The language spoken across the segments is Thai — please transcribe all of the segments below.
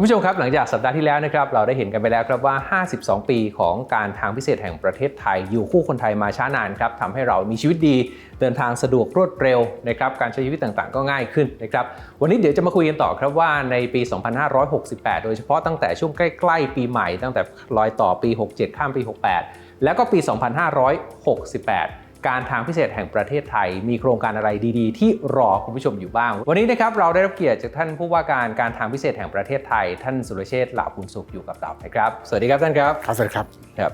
คุณผู้ชมครับหลังจากสัปดาห์ที่แล้วนะครับเราได้เห็นกันไปแล้วครับว่า 52 ปีของการทางพิเศษแห่งประเทศไทย อยู่คู่คนไทยมาช้านานครับทำให้เรามีชีวิตดี เดินทางสะดวกรวดเร็วนะครับการใช้ชีวิตต่างๆ ก็ง่ายขึ้นนะครับวันนี้เดี๋ยวจะมาคุยกันต่อครับว่าในปี 2568 โดยเฉพาะตั้งแต่ช่วงใกล้ ๆ ปีใหม่ตั้งแต่รอยต่อปี 67 ข้ามปี 68 แล้วก็ปี 2568 การทางพิเศษแห่งประเทศไทย มีโครงการอะไรดีๆ ที่รอคุณผู้ชมอยู่บ้าง วันนี้นะครับเราได้รับเกียรติจากท่านผู้ว่าการการทางพิเศษแห่งประเทศไทย ท่านสุรเชษฐ์หลาภูนสุขอยู่กับเรานะครับ สวัสดีครับท่านครับครับสวัสดีครับครับ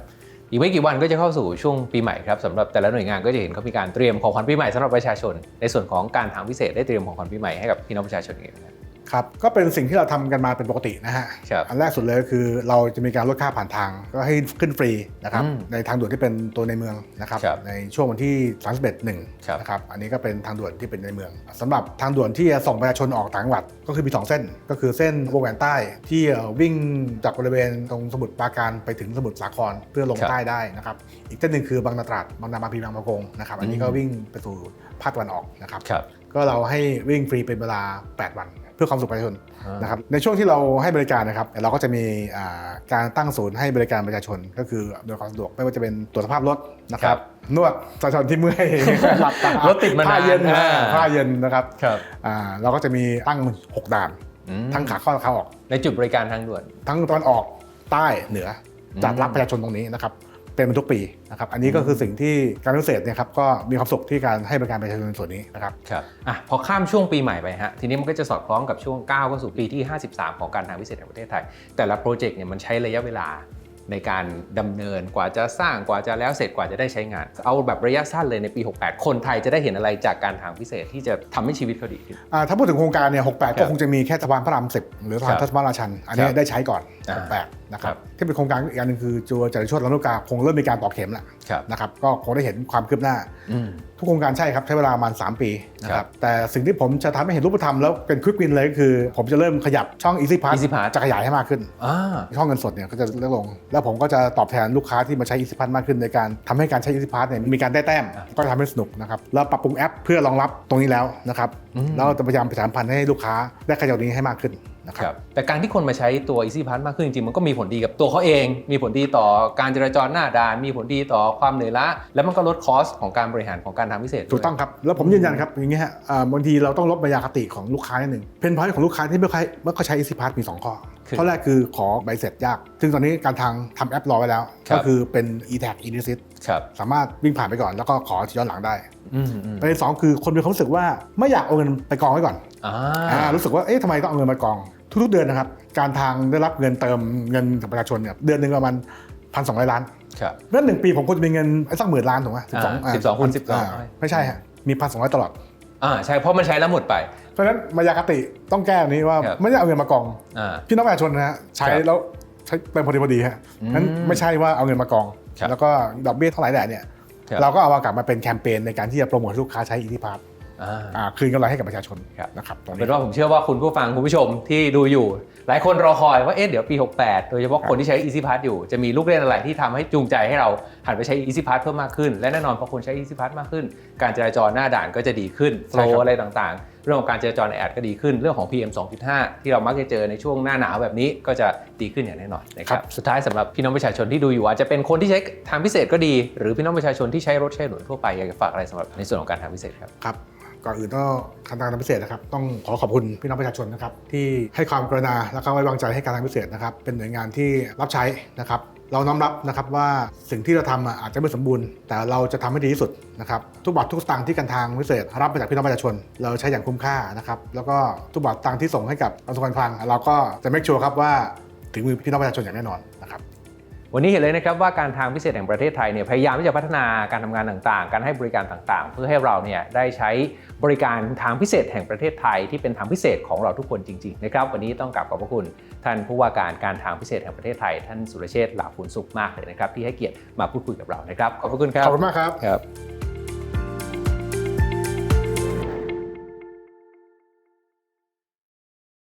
อีกไม่กี่วันก็จะเข้าสู่ช่วงปีใหม่ครับสำหรับแต่ละหน่วยงานก็จะเห็นเขามีการเตรียมของขวัญปีใหม่สำหรับประชาชน ในส่วนของการทางพิเศษได้เตรียมของขวัญปีใหม่ให้กับพี่น้องประชาชนเองนะ ครับครับก็เป็นสิ่งที่เราทำกันมาเป็นปกตินะฮะครับอันแรกสุดเลยก็คือเราจะมีการลดค่าผ่านทางก็ให้ขึ้นฟรีนะครับอืมในทางด่วนที่เป็นตัวในเมืองนะครับครับในช่วงวันที่31หนึ่งครับนะครับอันนี้ก็เป็นทางด่วนที่เป็นในเมืองสำหรับทางด่วนที่จะส่งประชาชนออกต่างจังหวัดก็คือมีสองเส้น ก็คือเส้นวงแหวนใต้ที่เอ่อวิ่งจากบริเวณตรงสมุทรปราการไปถึงสมุทรสาครเพื่อลงครับใต้ได้นะครับอีกเส้นหนึ่งคือบางนาตราดบางนาบางพลีบางประกงนะครับอันนี้ก็อืมวิ่งไปสู่ภาคตะวันออกนะครับครับก็เราให้วิ่งฟรีเป็นเวลา 8 วัน เพื่อความสุขประชาชนอ่านนะครับในช่วงที่เราให้บริการนะครับเราก็จะมีอ่าการตั้งศูนย์ให้บริการประชาชน ก็คือโดยความสะดวกไม่ว่าจะเป็นตรวจสภาพรถนะคครัรับบนวดประชาชนที่เมื่อยหลับตารถติดมานานผ้าเย็นอ่าผ้าเย็นนะครับครับอ่าเราก็จะมีตั้ง 6 ด่านอืมทั้งขาเข้าและขาออก ในจุดบริการทางด่วน ทั้งตอนออกใต้เหนืออมจัดรับประชาชนตรงนี้นะครับ เป็นมาทุกปีนะครับอันนี้ก็คือสิ่งที่การพิเศษเนี่ยครับก็มีความสุขที่การให้บริการประชาชนในส่วนนี้นะครับครับอะพอข้ามช่วงปีใหม่ไปฮะทีนี้มันก็จะสอดคล้องกับช่วงก้าวเข้าสู่ปีที่ 53 ของการทางพิเศษแห่งประเทศไทย แต่ละโปรเจกต์เนี่ยมันใช้ระยะเวลา ในการดำเนินกว่าจะสร้างกว่าจะแล้วเสร็จกว่าจะได้ใช้งาน เอาแบบระยะสั้นเลยในปี 68 คนไทยจะได้เห็นอะไรจากการทางพิเศษที่จะทำให้ชีวิตเขาดีขึ้นอ่าถ้าพูดถึงโครงการเนี่ย 68ครัก็บคงจะมีแค่สะพานพระราม10หรือสะพานครับทัศมาราชัน อันนี้ครับได้ใช้ก่อนอ่า68 นะคครัรับบที่เป็นโครงการอีกอันหนึงคือจัวจริญโชตลำลูกกาคงเริ่มมีการต่อเข็มแล้วครับนะครับก็คงได้เห็นความคืบหน้าอืมทุกโครงการใช่ครับใช้เวลาประมาณ 3 ปีนะคครัรับบแต่สิ่งที่ผมจะทำให้เห็นรูปธรรมแล้วเป็นควิกวินเลยก็คือ ผมจะเริ่มขยับช่อง Easy Pass Easy Pass จะขยายให้มากขึ้นอ่าช่องเงินสดเนี่ยก็จะลดลงแล้วผมก็จะตอบแทนลูกค้าที่มาใช้ Easy Pass มากขึ้นในการทำให้การใช้ Easy Pass เนี่ยมีการได้แต้มอ่าก็จะทำให้สนุกนะครับแล้วปรับปรุงแอปเพื่อรองรับตรงนี้แล้วนะครับอืมแล้วจะพยายามประชาสัมพันธ์ให้ลูกค้าได้ขยับนี้ให้มากขึ้นนะคครับรับแต่การที่คนมาใช้ตัว Easy Pass มากขึ้นจริงๆ มันก็มีผลดีกับตัวเขาเอง มีผลดีต่อการจราจรหน้าด่าน มีผลดีต่อความเหนื่อยล้าแล้วมันก็ลดคอสของการบริหารของการทางพิเศษด้วยถูกต้องครับ แล้วผมยืนยันครับ อย่างนี้ฮะอ่าบางทีเราต้องลดมายาคติของลูกค้านิดหนึ่งเพนพอยต์ของลูกค้าที่ไม่ค่อยไม่ค่อยใช้ Easy Pass มี 2 ข้อคือ ข้อแรกคือขอใบเสร็จยาก ซึ่งตอนนี้การทางทำแอปรอไว้แล้วครับก็คือเป็น e-tag e-receipt ครับสามารถวิ่งผ่านไปก่อนแล้วก็ขอย้อนหลังได้อืมอืมประเด็นสองคือคนมีความรู้สึกว่าไม่อยากเอาเงินไปกองไว้ก่อนอ่าอ่ารู้สึกว่าเอ๊ะทำไมต้องเอาเงินมากอง ทุกๆเดือนนะครับ การทางได้รับเงินเติมเงินจากประชาชนเนี่ยเดือนหนึ่งประมาณพันสองร้อยล้านครับเพราะฉะนั้นหนึ่งปีผมควรจะมีเงินสักหมื่นล้านถูกไหมอ่า12คูณ12าไม่ใช่ฮะมีพันสองร้อยตลอด อ่าใช่เพราะมันใช้แล้วหมดไป เพราะฉะนั้นมายาคติต้องแก้อันนี้ว่าครับไม่ได้เอาเงินมากอง อ่า พี่น้องประชาชนนะฮะใช้ครับแล้วใช้เป็นพอดีพอดีฮะอืมนั้นไม่ใช่ว่าเอาเงินมากอง ครับแล้วก็ดอกเบี้ยเท่าไหร่แหละเนี่ยครับ เราก็เอามากลับมาเป็นแคมเปญในการที่จะโปรโมทให้ลูกค้าใช้อีทีพาร์อ่าอ่า คืนกำไรให้กับประชาชนครับนะครับตรงเป็นี้นว่าผมเชื่อว่าคุณผู้ฟังคุณผู้ชมที่ดูอยู่ หลายคนรอคอยว่าเอ๊ะเดี๋ยวปี 68 โดยเฉพาะคนที่ใช้ Easy Pass อยู่จะมีลูกเล่นอะไรที่ทำให้จูงใจให้เราหันไปใช้ Easy Pass เพิ่มมากขึ้น และแน่นอนพอคนใช้ Easy Pass มากขึ้น การจราจรหน้าด่านก็จะดีขึ้นโฟลใช่ครับอะไรต่างๆ เรื่องของการจราจรในแอดก็ดีขึ้นเรื่องของ PM 2.5 ที่เรามักจะเจอในช่วงหน้าหนาวแบบนี้ก็จะดีขึ้นอย่างแน่นอนนะครับสุดท้ายสำหรับพี่น้องประชาชนที่ดูอยู่อาจจะเป็นคนที่ใช้ทางพิเศษก็ดี หรือพี่น้องประชาชนที่ใช้รถใช้ถนนทั่วไปอยากจะฝากอะไรสำหรับในส่วนของการทางพิเศษครับครับ ก่อนอื่นก็ทางการพิเศษนะครับ ต้องขอขอบคุณพี่น้องประชาชนนะครับที่ให้ความกรุณาและก็ไว้วางใจให้การทางพิเศษนะครับ เป็นหน่วยงานที่รับใช้นะครับ เราน้อมรับนะครับว่าสิ่งที่เราทำอะอาจจะไม่สมบูรณ์ แต่เราจะทำให้ดีที่สุดนะครับ ทุกบาททุกสตางค์ที่การทางพิเศษ รับมาจากพี่น้องประชาชน เราใช้อย่างคุ้มค่านะครับ แล้วก็ทุกบาทตังค์ที่ส่งให้กับกระทรวงการคลัง เราก็จะ make sure ครับว่าถึงมือพี่น้องประชาชนอย่างแน่นอนนะครับ วันนี้เห็นเลยนะครับว่าการทางพิเศษแห่งประเทศไทยเนี่ยพยายามที่จะพัฒนาการทำงานต่างๆ การให้บริการต่างๆ เพื่อให้เราเนี่ยได้ใช้บริการทางพิเศษแห่งประเทศไทยที่เป็นทางพิเศษของเราทุกคนจริงๆนะครับวันนี้ต้องกราบขอบพระคุณ ท่านผู้ว่าการการทางพิเศษแห่งประเทศไทย ท่านสุรเชษฐ์หลาภูนสุขมากเลยนะครับที่ให้เกียรติมาพูดคุยกับเรานะครับขอบพระคุณครับขอบคุณมากครับครับ